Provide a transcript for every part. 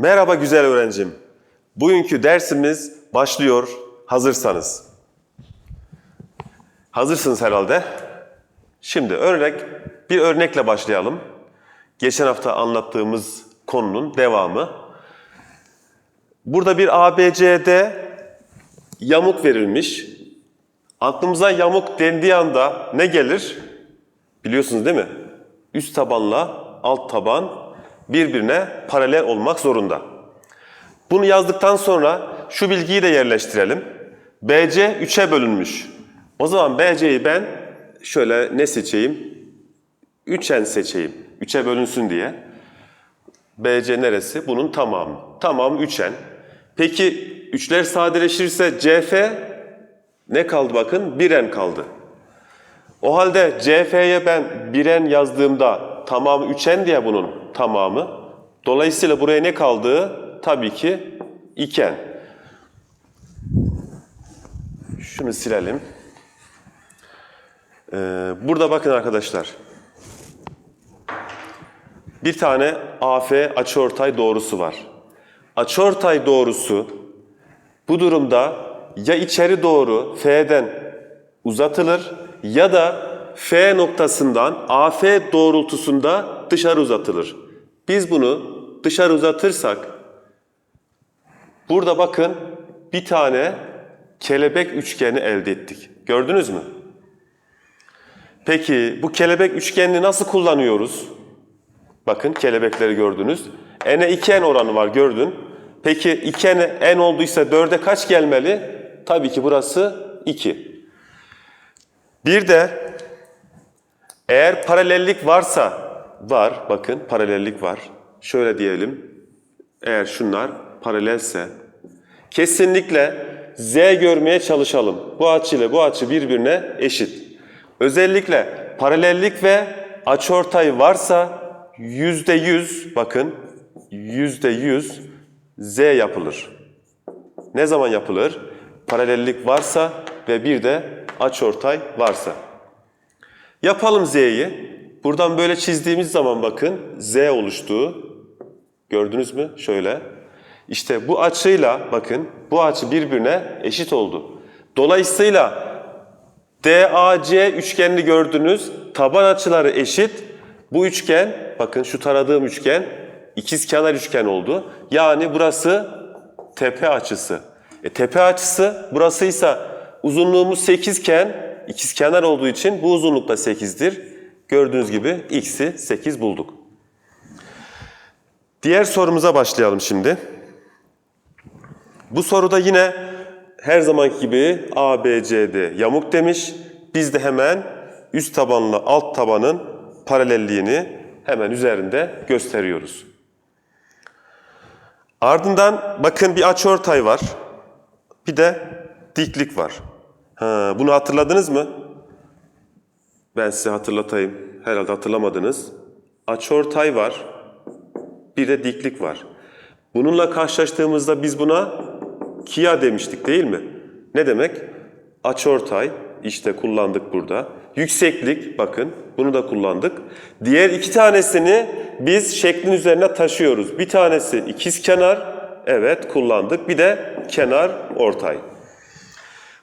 Merhaba güzel öğrencim. Bugünkü dersimiz başlıyor hazırsanız. Hazırsınız herhalde. Şimdi örnek bir örnekle başlayalım. Geçen hafta anlattığımız konunun devamı. Burada bir ABCD yamuk verilmiş. Aklımıza yamuk dendiği anda ne gelir? Biliyorsunuz değil mi? Üst tabanla alt taban birbirine paralel olmak zorunda. Bunu yazdıktan sonra şu bilgiyi de yerleştirelim. BC 3'e bölünmüş. O zaman BC'yi ben şöyle ne seçeyim? 3'en seçeyim. 3'e bölünsün diye. BC neresi? Bunun tamamı. Tamamı 3'en. Peki 3'ler sadeleşirse CF ne kaldı bakın? 1'en kaldı. O halde CF'ye ben 1'en yazdığımda tamamı 3'en diye bunun tamamı. Dolayısıyla buraya ne kaldı? Tabii ki 2'en. Şunu silelim. Ee, burada bakın arkadaşlar. Bir tane AF açıortay doğrusu var. Açıortay doğrusu bu durumda ya içeri doğru F'den uzatılır ya da F noktasından AF doğrultusunda dışarı uzatılır. Biz bunu dışarı uzatırsak burada bakın bir tane kelebek üçgeni elde ettik. Gördünüz mü? Peki bu kelebek üçgenini nasıl kullanıyoruz? Bakın kelebekleri gördünüz. N'e 2n oranı var gördün. Peki 2n n olduysa 4'e kaç gelmeli? Tabii ki burası 2. Bir de eğer paralellik varsa var bakın paralellik var. Şöyle diyelim. Eğer şunlar paralelse kesinlikle z görmeye çalışalım. Bu açı ile bu açı birbirine eşit. Özellikle paralellik ve açıortay varsa yüzde yüz bakın yüzde yüz z yapılır. Ne zaman yapılır? Paralellik varsa ve bir de açıortay varsa. Yapalım z'yi. Buradan böyle çizdiğimiz zaman bakın z oluştu. Gördünüz mü? Şöyle. İşte bu açıyla bakın bu açı birbirine eşit oldu. Dolayısıyla DAC üçgenini gördünüz. Taban açıları eşit. Bu üçgen, bakın şu taradığım üçgen ikizkenar üçgen oldu. Yani burası tepe açısı. E, tepe açısı burasıysa uzunluğumuz 8 iken ikizkenar olduğu için bu uzunluk da 8'dir. Gördüğünüz gibi x'i 8 bulduk. Diğer sorumuza başlayalım şimdi. Bu soruda yine her zamanki gibi A, B, C, D yamuk demiş. Biz de hemen üst tabanla alt tabanın paralelliğini hemen üzerinde gösteriyoruz. Ardından bakın bir açıortay var. Bir de diklik var. Ha, bunu hatırladınız mı? Ben size hatırlatayım. Herhalde hatırlamadınız. Açıortay var. Bir de diklik var. Bununla karşılaştığımızda biz buna kia demiştik değil mi? Ne demek? Açıortay işte kullandık burada. Yükseklik bakın bunu da kullandık. Diğer iki tanesini biz şeklin üzerine taşıyoruz. Bir tanesi ikizkenar evet kullandık. Bir de kenar ortay.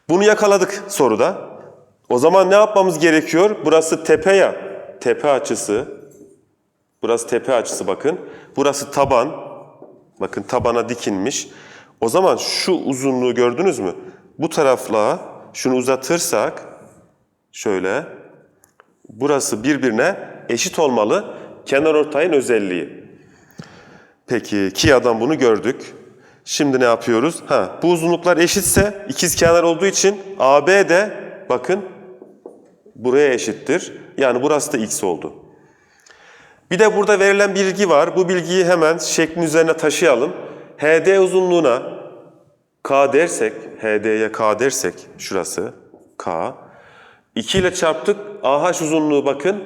Bunu yakaladık soruda. O zaman ne yapmamız gerekiyor? Burası tepe ya. Tepe açısı. Burası tepe açısı bakın. Burası taban. Bakın tabana dikinmiş. O zaman şu uzunluğu gördünüz mü? Bu tarafla şunu uzatırsak şöyle burası birbirine eşit olmalı. Kenar ortayın özelliği. Peki Kia'dan bunu gördük. Şimdi ne yapıyoruz? Ha, bu uzunluklar eşitse ikiz kenar olduğu için AB de bakın buraya eşittir. Yani burası da x oldu. Bir de burada verilen bilgi var. Bu bilgiyi hemen şeklin üzerine taşıyalım. HD uzunluğuna K dersek, HD'ye K dersek, şurası K. 2 ile çarptık. AH uzunluğu bakın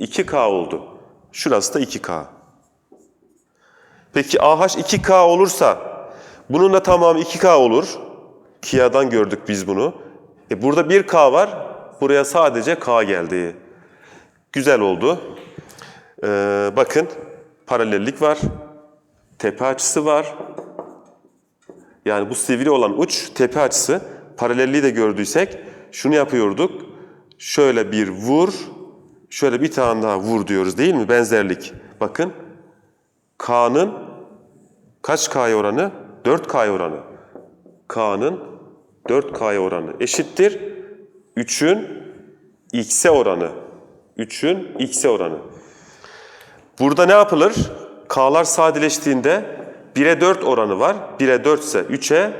2K oldu. Şurası da 2K. Peki AH 2K olursa bunun da tamamı 2K olur. Kia'dan gördük biz bunu. E burada 1K var. Buraya sadece K geldi. Güzel oldu. Ee, bakın paralellik var. tepe açısı var. Yani bu sivri olan uç tepe açısı. Paralelliği de gördüysek şunu yapıyorduk. Şöyle bir vur, şöyle bir tane daha vur diyoruz değil mi? Benzerlik. Bakın K'nın kaç K'ya oranı? 4K'ya oranı. K'nın 4K'ya oranı eşittir. 3'ün X'e oranı. 3'ün X'e oranı. Burada ne yapılır? K'lar sadeleştiğinde 1'e 4 oranı var. 1'e 4 ise 3'e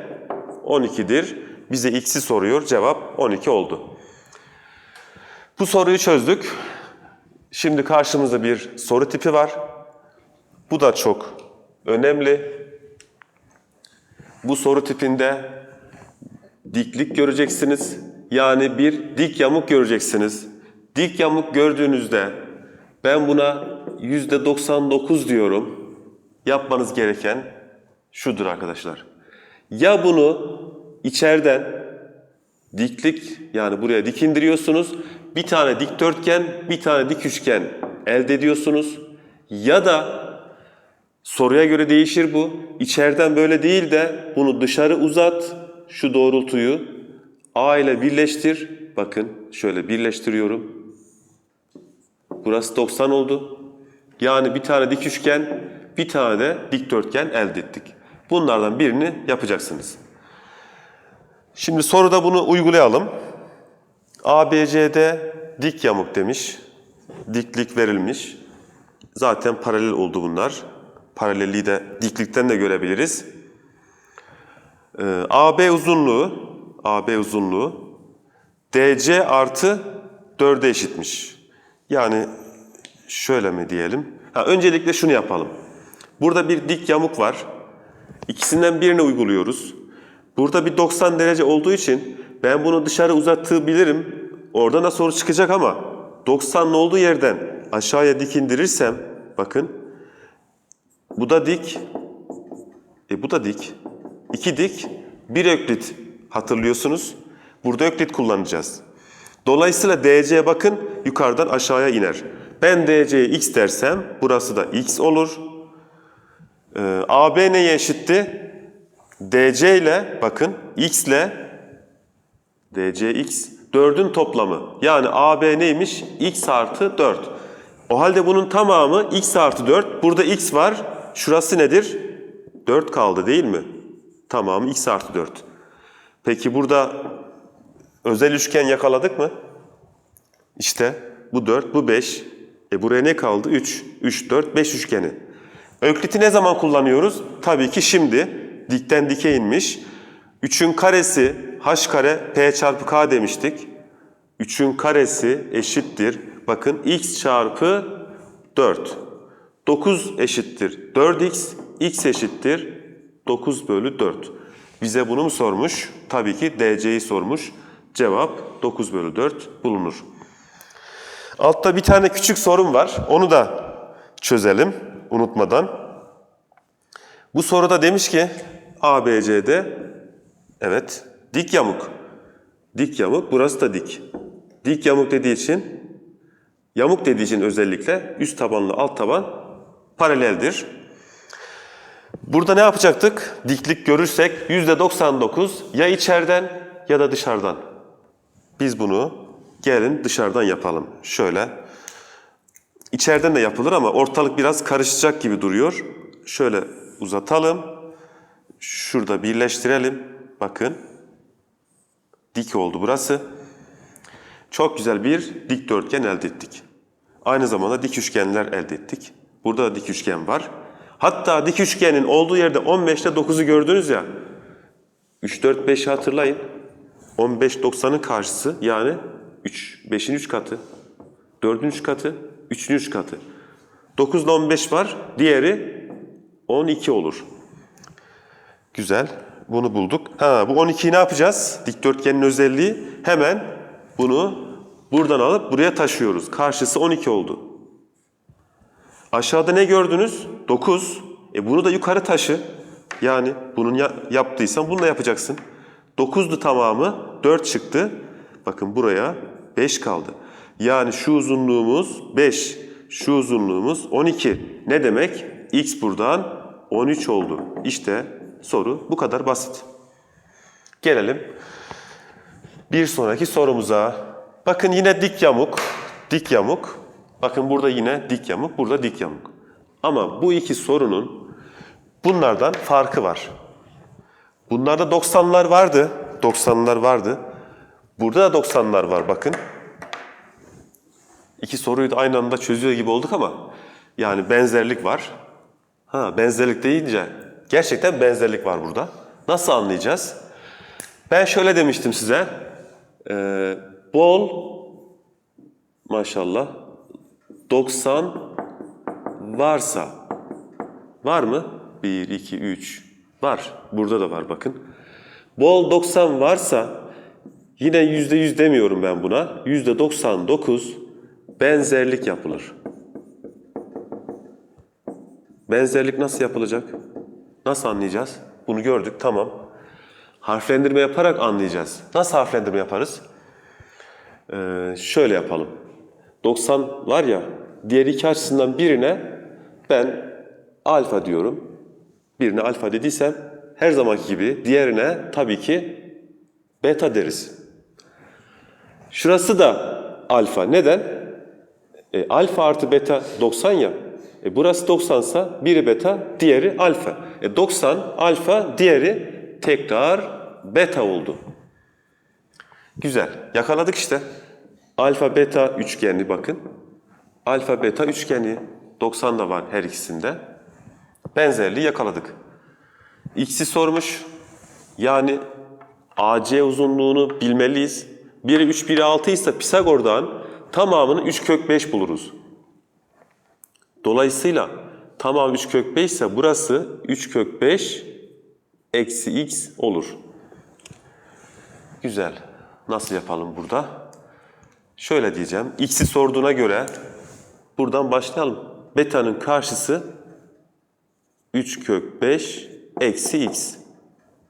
12'dir. Bize x'i soruyor. Cevap 12 oldu. Bu soruyu çözdük. Şimdi karşımızda bir soru tipi var. Bu da çok önemli. Bu soru tipinde diklik göreceksiniz. Yani bir dik yamuk göreceksiniz. Dik yamuk gördüğünüzde ben buna %99 diyorum. Yapmanız gereken şudur arkadaşlar. Ya bunu içeriden diklik yani buraya dik indiriyorsunuz. Bir tane dikdörtgen, bir tane dik üçgen elde ediyorsunuz. Ya da soruya göre değişir bu. İçeriden böyle değil de bunu dışarı uzat. Şu doğrultuyu A ile birleştir. Bakın şöyle birleştiriyorum. Burası 90 oldu. Yani bir tane dik üçgen, bir tane de dikdörtgen elde ettik. Bunlardan birini yapacaksınız. Şimdi soruda bunu uygulayalım. ABCD dik yamuk demiş. Diklik verilmiş. Zaten paralel oldu bunlar. Paralelliği de diklikten de görebiliriz. Ee, AB uzunluğu, AB uzunluğu DC artı 4'e eşitmiş. Yani şöyle mi diyelim? Ha, öncelikle şunu yapalım. Burada bir dik yamuk var. İkisinden birini uyguluyoruz. Burada bir 90 derece olduğu için ben bunu dışarı uzattırabilirim. Oradan da soru çıkacak ama 90'ın olduğu yerden aşağıya dik indirirsem bakın bu da dik. E bu da dik. İki dik, bir öklit hatırlıyorsunuz. Burada öklit kullanacağız. Dolayısıyla DC bakın yukarıdan aşağıya iner. Ben DC'ye x dersem burası da x olur. Ee, AB neye eşitti? DC ile bakın x ile DCx 4'ün toplamı. Yani AB neymiş? x artı 4. O halde bunun tamamı x artı 4. Burada x var. Şurası nedir? 4 kaldı değil mi? Tamamı x artı 4. Peki burada özel üçgen yakaladık mı? İşte bu 4, bu 5. E buraya ne kaldı? 3. 3, 4, 5 üçgeni. Öklit'i ne zaman kullanıyoruz? Tabii ki şimdi. Dikten dike inmiş. 3'ün karesi h kare p çarpı k demiştik. 3'ün karesi eşittir. Bakın x çarpı 4. 9 eşittir 4x. x eşittir 9 bölü 4. Bize bunu mu sormuş? Tabii ki DC'yi sormuş. Cevap 9 bölü 4 bulunur. Altta bir tane küçük sorum var. Onu da çözelim unutmadan. Bu soruda demiş ki ABCD evet dik yamuk. Dik yamuk burası da dik. Dik yamuk dediği için yamuk dediği için özellikle üst tabanlı alt taban paraleldir. Burada ne yapacaktık? Diklik görürsek %99 ya içeriden ya da dışarıdan. Biz bunu gelin dışarıdan yapalım. Şöyle. İçeriden de yapılır ama ortalık biraz karışacak gibi duruyor. Şöyle uzatalım. Şurada birleştirelim. Bakın. Dik oldu burası. Çok güzel bir dikdörtgen elde ettik. Aynı zamanda dik üçgenler elde ettik. Burada da dik üçgen var. Hatta dik üçgenin olduğu yerde 15'te 9'u gördünüz ya. 3, 4, 5'i hatırlayın. 15, 90'ın karşısı yani 3, 5'in 3 katı. 4'ün 3 katı, 3'ün 3 katı. 9 ile 15 var. Diğeri 12 olur. Güzel. Bunu bulduk. Ha, bu 12'yi ne yapacağız? Dikdörtgenin özelliği hemen bunu buradan alıp buraya taşıyoruz. Karşısı 12 oldu. Aşağıda ne gördünüz? 9. E bunu da yukarı taşı. Yani bunun ya- yaptıysan bunu da yapacaksın. 9'du tamamı. 4 çıktı. Bakın buraya 5 kaldı. Yani şu uzunluğumuz 5. Şu uzunluğumuz 12. Ne demek? X buradan 13 oldu. İşte soru bu kadar basit. Gelelim bir sonraki sorumuza. Bakın yine dik yamuk, dik yamuk. Bakın burada yine dik yamuk, burada dik yamuk. Ama bu iki sorunun bunlardan farkı var. Bunlarda 90'lar vardı. 90'lar vardı. Burada da 90'lar var bakın. İki soruyu da aynı anda çözüyor gibi olduk ama yani benzerlik var. Ha benzerlik deyince gerçekten benzerlik var burada. Nasıl anlayacağız? Ben şöyle demiştim size. Ee, bol maşallah 90 varsa var mı? 1, 2, 3 var. Burada da var bakın. Bol 90 varsa yine %100 demiyorum ben buna. %99 benzerlik yapılır. Benzerlik nasıl yapılacak? Nasıl anlayacağız? Bunu gördük tamam. Harflendirme yaparak anlayacağız. Nasıl harflendirme yaparız? Ee, şöyle yapalım. 90 var ya, diğer iki açısından birine ben alfa diyorum. Birine alfa dediysem her zamanki gibi diğerine tabii ki beta deriz. Şurası da alfa. Neden? E, alfa artı beta 90 ya. E, burası 90 sa biri beta, diğeri alfa. E, 90 alfa, diğeri tekrar beta oldu. Güzel. Yakaladık işte. Alfa beta üçgeni bakın. Alfa beta üçgeni 90 da var her ikisinde. Benzerliği yakaladık. X'i sormuş. Yani AC uzunluğunu bilmeliyiz. Biri 3, biri 6 ise Pisagor'dan tamamını 3 kök 5 buluruz. Dolayısıyla tamam 3 kök 5 ise burası 3 kök 5 eksi x olur. Güzel. Nasıl yapalım burada? Şöyle diyeceğim. X'i sorduğuna göre buradan başlayalım. Beta'nın karşısı 3 kök 5 eksi x.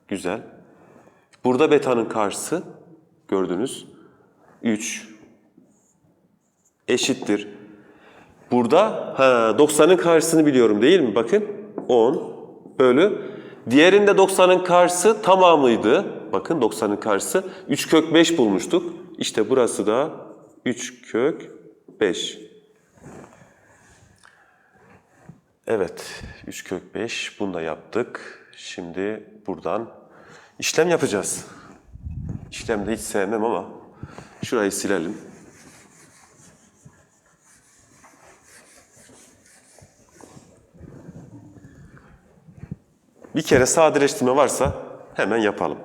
Güzel. Burada beta'nın karşısı gördünüz 3 eşittir. Burada ha, 90'ın karşısını biliyorum değil mi? Bakın 10 bölü. Diğerinde 90'ın karşısı tamamıydı. Bakın 90'ın karşısı 3 kök 5 bulmuştuk. İşte burası da 3 kök 5. Evet 3 kök 5 bunu da yaptık. Şimdi buradan işlem yapacağız. İşlemde hiç sevmem ama şurayı silelim. Bir kere sadeleştirme varsa hemen yapalım.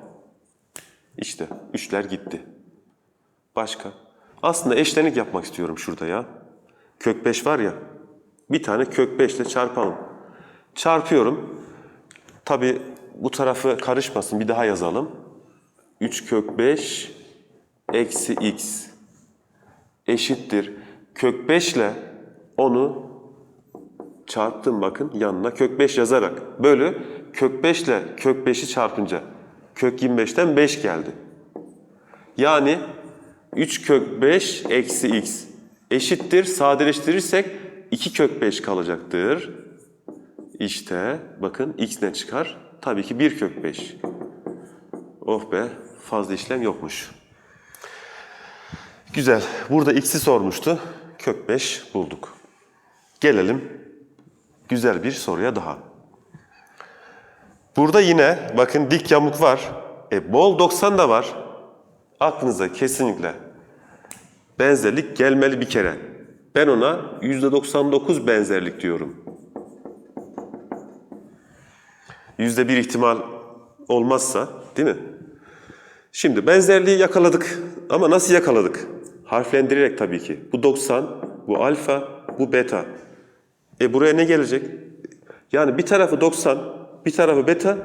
İşte üçler gitti. Başka? Aslında eşlenik yapmak istiyorum şurada ya. Kök 5 var ya. Bir tane kök 5 ile çarpalım. Çarpıyorum. Tabi bu tarafı karışmasın bir daha yazalım. 3 kök 5 eksi x eşittir. Kök 5 ile onu çarptım bakın yanına kök 5 yazarak. Bölü kök 5 ile kök 5'i çarpınca kök 25'ten 5 geldi. Yani 3 kök 5 eksi x eşittir. Sadeleştirirsek 2 kök 5 kalacaktır. İşte bakın x ne çıkar? Tabii ki 1 kök 5. Oh be fazla işlem yokmuş. Güzel. Burada x'i sormuştu. Kök 5 bulduk. Gelelim güzel bir soruya daha. Burada yine bakın dik yamuk var. E, bol 90 da var. Aklınıza kesinlikle benzerlik gelmeli bir kere. Ben ona %99 benzerlik diyorum. %1 ihtimal olmazsa değil mi? Şimdi benzerliği yakaladık. Ama nasıl yakaladık? Harflendirerek tabii ki. Bu 90, bu alfa, bu beta. E buraya ne gelecek? Yani bir tarafı 90, bir tarafı beta,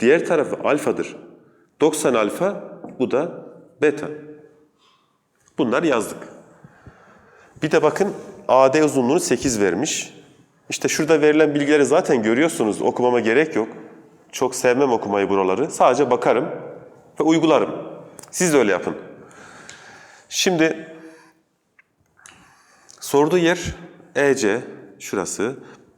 diğer tarafı alfadır. 90 alfa, bu da beta. Bunlar yazdık. Bir de bakın AD uzunluğunu 8 vermiş. İşte şurada verilen bilgileri zaten görüyorsunuz. Okumama gerek yok. Çok sevmem okumayı buraları. Sadece bakarım ve uygularım. Siz de öyle yapın. Şimdi sorduğu yer EC şurası.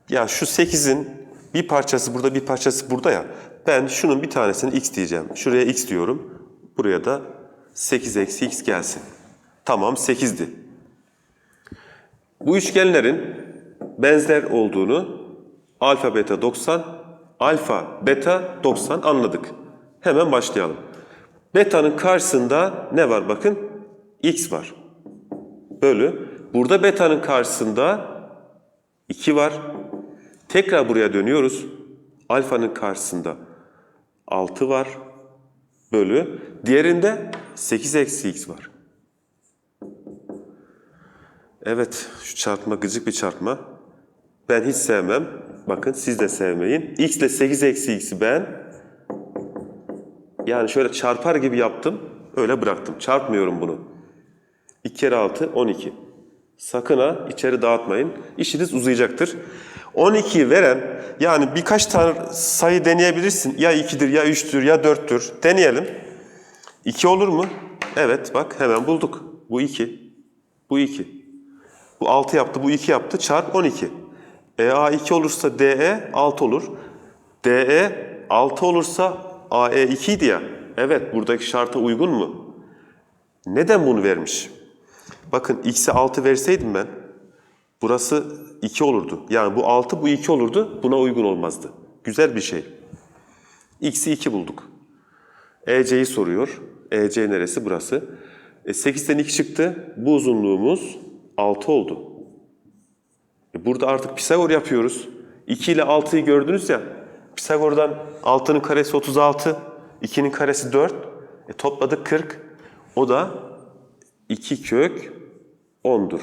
Ya şu 8'in Bir parçası burada, bir parçası burada ya. Ben şunun bir tanesini x diyeceğim. Şuraya x diyorum. Buraya da 8 eksi x gelsin. Tamam 8'di. Bu üçgenlerin benzer olduğunu alfa beta 90, alfa beta 90 anladık. Hemen başlayalım. Beta'nın karşısında ne var bakın? X var. Bölü. Burada beta'nın karşısında 2 var. Tekrar buraya dönüyoruz. Alfanın karşısında 6 var. Bölü. Diğerinde 8 eksi x var. Evet, şu çarpma gıcık bir çarpma. Ben hiç sevmem. Bakın siz de sevmeyin. x ile 8 eksi x'i ben yani şöyle çarpar gibi yaptım. Öyle bıraktım. Çarpmıyorum bunu. 2 kere 6, 12. Sakın ha içeri dağıtmayın. İşiniz uzayacaktır. 12'yi veren yani birkaç tane sayı deneyebilirsin. Ya 2'dir ya 3'tür ya 4'tür. Deneyelim. 2 olur mu? Evet bak hemen bulduk. Bu 2. Bu 2. Bu 6 yaptı, bu 2 yaptı. Çarp 12. EA 2 olursa DE 6 olur. DE 6 olursa AE 2 idi ya. Evet buradaki şarta uygun mu? Neden bunu vermiş? Bakın x'e 6 verseydim ben burası 2 olurdu. Yani bu 6 bu 2 olurdu. Buna uygun olmazdı. Güzel bir şey. x'i 2 bulduk. EC'yi soruyor. EC neresi? Burası. E 8'den 2 çıktı. Bu uzunluğumuz 6 oldu. E burada artık Pisagor yapıyoruz. 2 ile 6'yı gördünüz ya. Pisagor'dan 6'nın karesi 36, 2'nin karesi 4. E topladık 40. O da 2 kök 10'dur.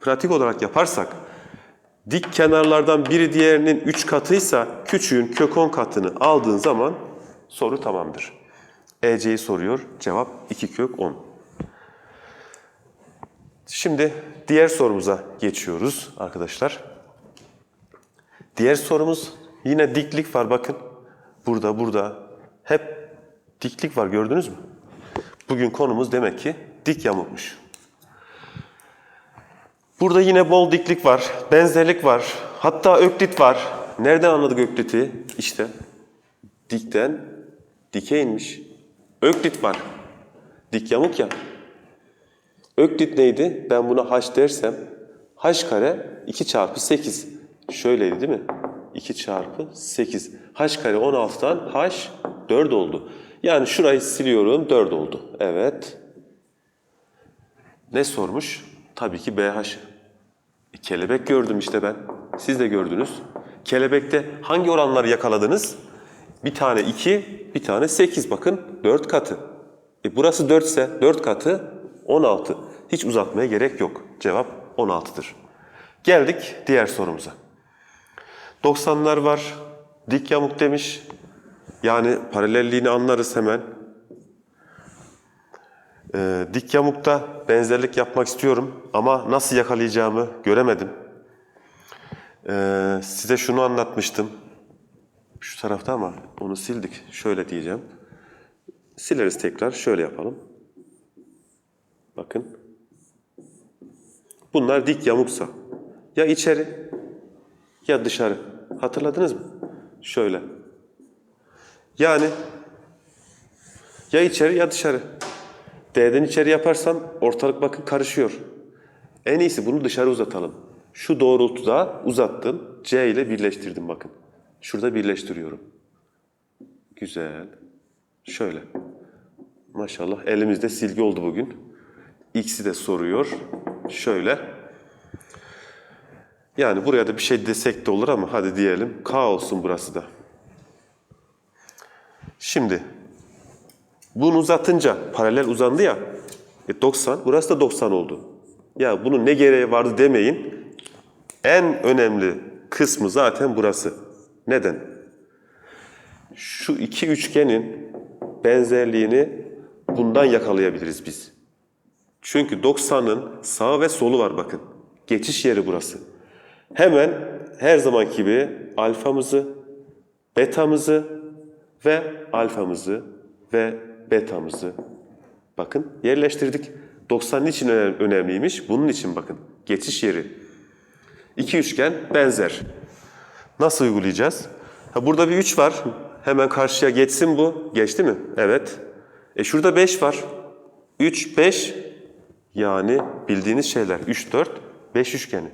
Pratik olarak yaparsak dik kenarlardan biri diğerinin 3 katıysa küçüğün kök 10 katını aldığın zaman soru tamamdır. EC'yi soruyor. Cevap 2 kök 10. Şimdi diğer sorumuza geçiyoruz arkadaşlar. Diğer sorumuz yine diklik var bakın. Burada, burada. Hep diklik var gördünüz mü? Bugün konumuz demek ki dik yamukmuş. Burada yine bol diklik var, benzerlik var. Hatta öklit var. Nereden anladık ökliti? İşte dikten dike inmiş. Öklit var. Dik yamuk ya. Öklit neydi? Ben buna h dersem h kare 2 çarpı 8. Şöyleydi değil mi? 2 çarpı 8. h kare 16'dan h 4 oldu. Yani şurayı siliyorum 4 oldu. Evet. Ne sormuş? Tabii ki BH. E, kelebek gördüm işte ben. Siz de gördünüz. Kelebekte hangi oranları yakaladınız? Bir tane 2, bir tane 8. Bakın 4 katı. E burası 4 ise 4 katı 16. Hiç uzatmaya gerek yok. Cevap 16'dır. Geldik diğer sorumuza. 90'lar var. Dik yamuk demiş. Yani paralelliğini anlarız hemen. Ee, dik yamukta benzerlik yapmak istiyorum ama nasıl yakalayacağımı göremedim. Ee, size şunu anlatmıştım. Şu tarafta ama onu sildik. Şöyle diyeceğim. Sileriz tekrar. Şöyle yapalım. Bakın. Bunlar dik yamuksa ya içeri ya dışarı. Hatırladınız mı? Şöyle. Yani ya içeri ya dışarı. D'den içeri yaparsam ortalık bakın karışıyor. En iyisi bunu dışarı uzatalım. Şu doğrultuda uzattım. C ile birleştirdim bakın. Şurada birleştiriyorum. Güzel. Şöyle. Maşallah elimizde silgi oldu bugün. X'i de soruyor. Şöyle. Yani buraya da bir şey desek de olur ama hadi diyelim. K olsun burası da. Şimdi bunu uzatınca paralel uzandı ya. E 90. Burası da 90 oldu. Ya bunun ne gereği vardı demeyin. En önemli kısmı zaten burası. Neden? Şu iki üçgenin benzerliğini bundan yakalayabiliriz biz. Çünkü 90'ın sağı ve solu var bakın. Geçiş yeri burası. Hemen her zamanki gibi alfamızı, betamızı ve alfamızı ve betamızı bakın yerleştirdik. 90 için önemliymiş? Bunun için bakın. Geçiş yeri. İki üçgen benzer. Nasıl uygulayacağız? Ha, burada bir 3 var. Hemen karşıya geçsin bu. Geçti mi? Evet. E şurada 5 var. 3, 5 yani bildiğiniz şeyler. 3, 4, 5 üçgeni.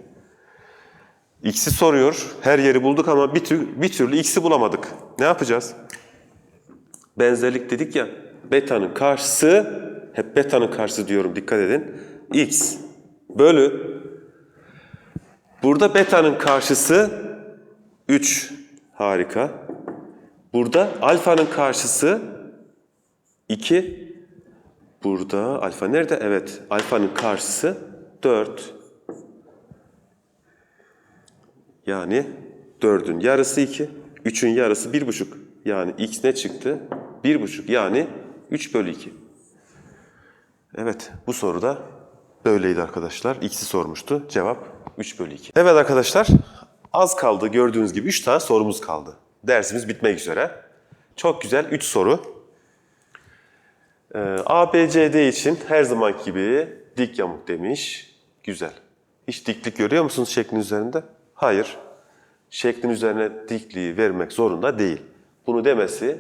X'i soruyor. Her yeri bulduk ama bir, tür, bir türlü X'i bulamadık. Ne yapacağız? Benzerlik dedik ya. Beta'nın karşısı, hep beta'nın karşısı diyorum dikkat edin. X bölü. Burada beta'nın karşısı 3. Harika. Burada alfanın karşısı 2. Burada alfa nerede? Evet. Alfanın karşısı 4. Yani 4'ün yarısı 2. 3'ün yarısı 1,5. Yani x ne çıktı? 1,5. Yani 3 bölü 2. Evet. Bu soruda böyleydi arkadaşlar. X'i sormuştu. Cevap 3 bölü 2. Evet arkadaşlar. Az kaldı. Gördüğünüz gibi 3 tane sorumuz kaldı. Dersimiz bitmek üzere. Çok güzel 3 soru. Ee, ABCD için her zaman gibi dik yamuk demiş. Güzel. Hiç diklik görüyor musunuz şeklin üzerinde? Hayır. Şeklin üzerine dikliği vermek zorunda değil. Bunu demesi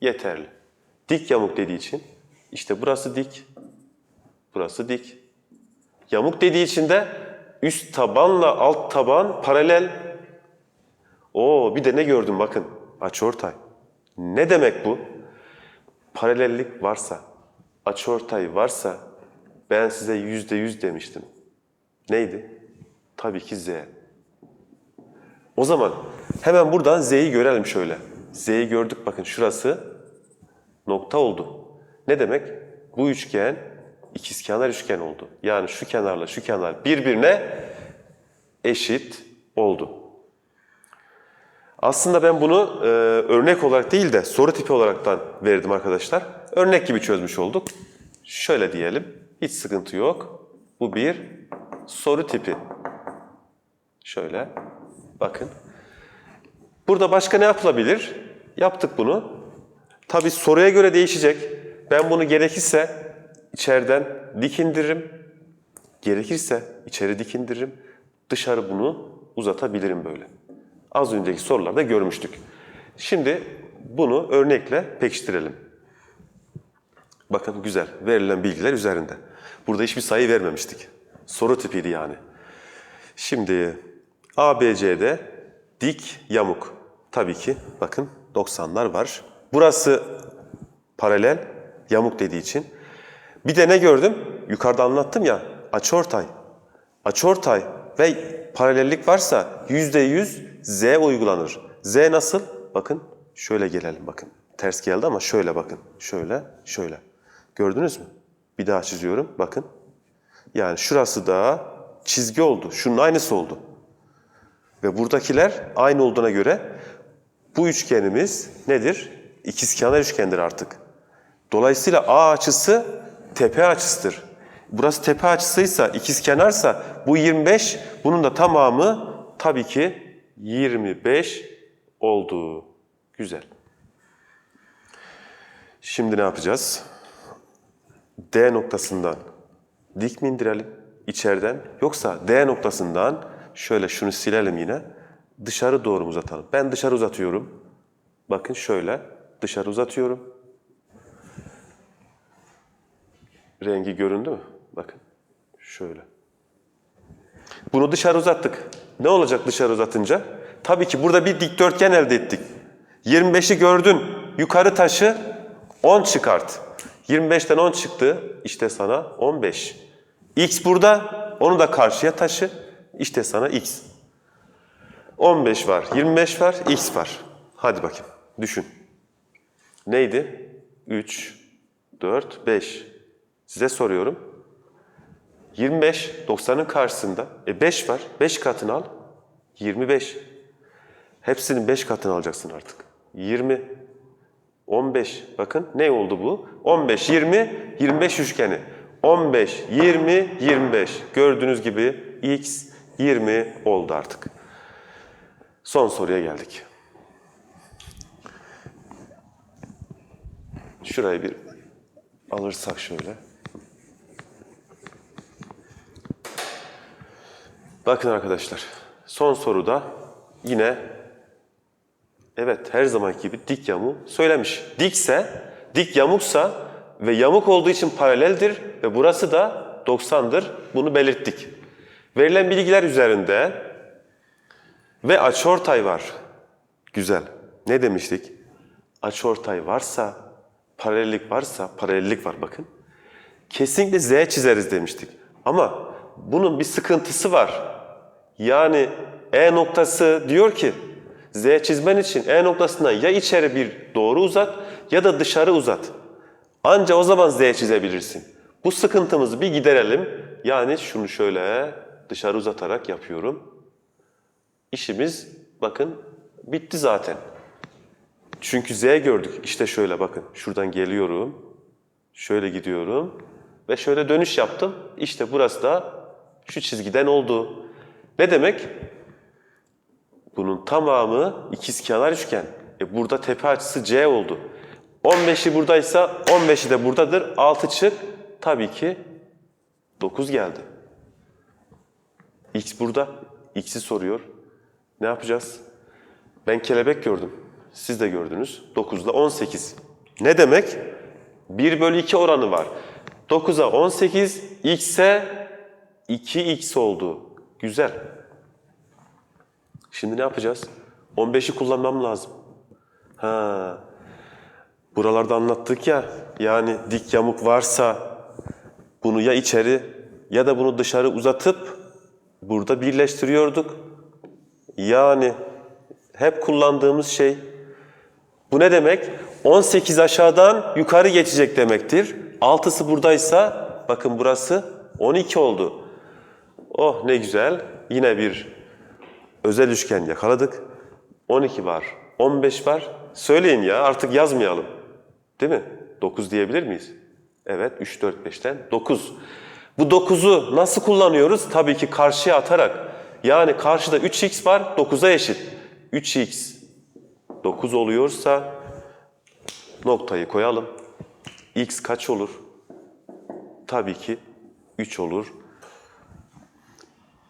yeterli. Dik yamuk dediği için işte burası dik, burası dik. Yamuk dediği için de üst tabanla alt taban paralel. Oo bir de ne gördüm bakın. Açıortay. Ne demek bu? Paralellik varsa, açıortay varsa ben size yüzde yüz demiştim. Neydi? Tabii ki Z. O zaman hemen buradan Z'yi görelim şöyle. Z'yi gördük bakın şurası nokta oldu. Ne demek? Bu üçgen ikizkenar üçgen oldu. Yani şu kenarla şu kenar birbirine eşit oldu. Aslında ben bunu e, örnek olarak değil de soru tipi olaraktan verdim arkadaşlar. Örnek gibi çözmüş olduk. Şöyle diyelim. Hiç sıkıntı yok. Bu bir soru tipi. Şöyle. Bakın. Burada başka ne yapılabilir? Yaptık bunu. Tabi soruya göre değişecek. Ben bunu gerekirse içeriden dik indiririm. Gerekirse içeri dik indiririm. Dışarı bunu uzatabilirim böyle. Az önceki sorularda görmüştük. Şimdi bunu örnekle pekiştirelim. Bakın güzel. Verilen bilgiler üzerinde. Burada hiçbir sayı vermemiştik. Soru tipiydi yani. Şimdi ABC'de dik yamuk. Tabii ki bakın 90'lar var. Burası paralel yamuk dediği için. Bir de ne gördüm? Yukarıda anlattım ya açıortay. Açıortay ve paralellik varsa %100 Z uygulanır. Z nasıl? Bakın şöyle gelelim bakın. Ters geldi ama şöyle bakın. Şöyle, şöyle. Gördünüz mü? Bir daha çiziyorum. Bakın. Yani şurası da çizgi oldu. Şunun aynısı oldu. Ve buradakiler aynı olduğuna göre bu üçgenimiz nedir? İkizkenar üçgendir artık. Dolayısıyla A açısı tepe açısıdır. Burası tepe açısıysa, ikizkenarsa bu 25, bunun da tamamı tabii ki 25 oldu. Güzel. Şimdi ne yapacağız? D noktasından dik mi indirelim içeriden yoksa D noktasından şöyle şunu silelim yine dışarı doğru uzatalım? Ben dışarı uzatıyorum. Bakın şöyle dışarı uzatıyorum. Rengi göründü mü? Bakın şöyle. Bunu dışarı uzattık. Ne olacak dışarı uzatınca? Tabii ki burada bir dikdörtgen elde ettik. 25'i gördün. Yukarı taşı 10 çıkart. 25'ten 10 çıktı. İşte sana 15. X burada. Onu da karşıya taşı. İşte sana X. 15 var, 25 var, X var. Hadi bakayım. Düşün. Neydi? 3, 4, 5. Size soruyorum. 25, 90'ın karşısında. E 5 var. 5 katını al. 25. Hepsinin 5 katını alacaksın artık. 20, 15. Bakın ne oldu bu? 15, 20, 25 üçgeni. 15, 20, 25. Gördüğünüz gibi x 20 oldu artık. Son soruya geldik. Şurayı bir alırsak şöyle. Bakın arkadaşlar. Son soruda yine Evet her zamanki gibi dik yamuğu söylemiş. Dikse, dik yamuksa ve yamuk olduğu için paraleldir ve burası da 90'dır. Bunu belirttik. Verilen bilgiler üzerinde ve açıortay var. Güzel. Ne demiştik? Açıortay varsa, paralellik varsa, paralellik var bakın. Kesinlikle Z çizeriz demiştik. Ama bunun bir sıkıntısı var. Yani E noktası diyor ki Z çizmen için E noktasından ya içeri bir doğru uzat ya da dışarı uzat. Anca o zaman Z çizebilirsin. Bu sıkıntımızı bir giderelim. Yani şunu şöyle dışarı uzatarak yapıyorum. İşimiz bakın bitti zaten. Çünkü Z gördük. İşte şöyle bakın. Şuradan geliyorum. Şöyle gidiyorum. Ve şöyle dönüş yaptım. İşte burası da şu çizgiden oldu. Ne demek? Bunun tamamı ikizkenar üçgen. E burada tepe açısı C oldu. 15'i buradaysa 15'i de buradadır. 6 çık. Tabii ki 9 geldi. X burada. X'i soruyor. Ne yapacağız? Ben kelebek gördüm. Siz de gördünüz. 9 ile 18. Ne demek? 1 bölü 2 oranı var. 9'a 18, x'e 2x oldu. Güzel. Şimdi ne yapacağız? 15'i kullanmam lazım. Ha. Buralarda anlattık ya, yani dik yamuk varsa bunu ya içeri ya da bunu dışarı uzatıp burada birleştiriyorduk. Yani hep kullandığımız şey bu ne demek? 18 aşağıdan yukarı geçecek demektir. 6'sı buradaysa bakın burası 12 oldu. Oh ne güzel. Yine bir özel üçgen yakaladık. 12 var, 15 var. Söyleyin ya artık yazmayalım. Değil mi? 9 diyebilir miyiz? Evet 3, 4, 5'ten 9. Bu 9'u nasıl kullanıyoruz? Tabii ki karşıya atarak. Yani karşıda 3x var 9'a eşit. 3x 9 oluyorsa noktayı koyalım. x kaç olur? Tabii ki 3 olur.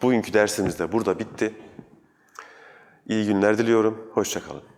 Bugünkü dersimiz de burada bitti. İyi günler diliyorum. Hoşçakalın.